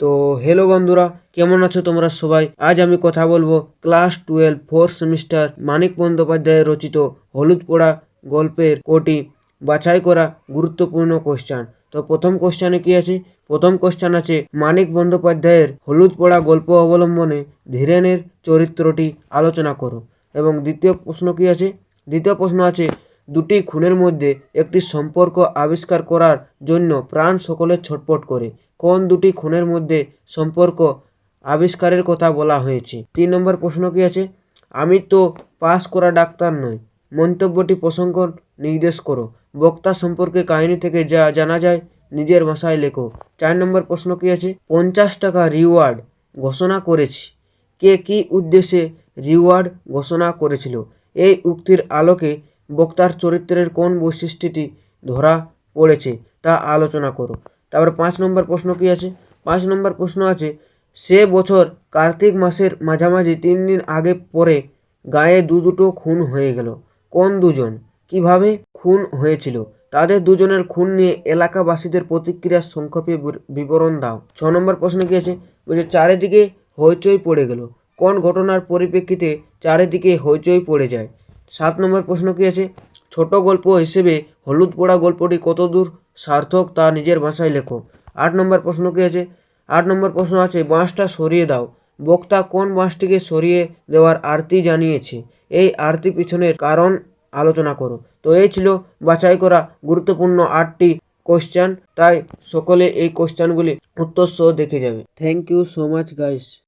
তো হ্যালো বন্ধুরা, কেমন আছো তোমরা সবাই? আজ আমি কথা বলব class twelve fourth semester Manik বন্দ্যোপাধ্যায়ের রচিত হলুদ পোড়া গল্পের কোটি বাছাই করা গুরুত্বপূর্ণ কোশ্চান তো প্রথম কোশ্চানে কি আছে? প্রথম কোশ্চান আছে মানিক বন্দ্যোপাধ্যায়ের হলুদ পোড়া গল্প অবলম্বনে ধীরেনের চরিত্রটি আলোচনা করো। এবং দ্বিতীয় প্রশ্ন কি আছে? দ্বিতীয় প্রশ্ন আছে দুটি খুনের মধ্যে একটি সম্পর্ক আবিষ্কার করার জন্য প্রাণ সকলে ছটপট করে। কোন দুটি খুনের মধ্যে সম্পর্ক আবিষ্কারের কথা বলা হয়েছে? তিন নম্বর প্রশ্ন কি আছে? আমি তো পাস করা ডাক্তার নই। মন্তব্যটি প্রসঙ্গ নির্দেশ করো। বক্তা সম্পর্কে কাহিনী থেকে যা জানা যায়, নিজের ভাষায় লেখো। চার নম্বর প্রশ্ন কি আছে? পঞ্চাশ টাকা রিওয়ার্ড ঘোষণা করেছি। কে কী উদ্দেশ্যে রিওয়ার্ড ঘোষণা করেছিল? এই উক্তির আলোকে বক্তার চরিত্রের কোন বৈশিষ্ট্যটি ধরা পড়েছে তা আলোচনা করো। তারপর পাঁচ নম্বর প্রশ্ন কি আছে? পাঁচ নম্বর প্রশ্ন আছে, সে বছর কার্তিক মাসের মাঝামাঝি তিন দিন আগে পরে গায়ে দু দুটো খুন হয়ে গেল। কোন দুজন? কীভাবে খুন হয়েছিল? তাদের দুজনের খুন নিয়ে এলাকাবাসীদের প্রতিক্রিয়ার সংক্ষেপে বির- বিবরণ দাও। ছ নম্বর প্রশ্ন কি আছে? বলছে, চারিদিকে হইচই পড়ে গেল। কোন ঘটনার পরিপ্রেক্ষিতে চারিদিকে হইচই পড়ে যায়? সাত নম্বর প্রশ্ন কি আছে? ছোট গল্প হিসেবে হলুদ পোড়া গল্পটি কতদূর সার্থক তা নিজের ভাষায় লেখো। আট নম্বর প্রশ্ন কি আছে? আট নম্বর প্রশ্ন আছে, বাঁশটা সরিয়ে দাও। বক্তা কোন বাঁশটিকে সরিয়ে দেওয়ার আরতি জানিয়েছে? এই আরতি পিছনের কারণ আলোচনা করো। তো এই ছিল বাছাই করা গুরুত্বপূর্ণ আটটি কোশ্চেন তাই সকলে এই কোশ্চেনগুলি উত্তর সহ দেখে যাবে। Thank you so much guys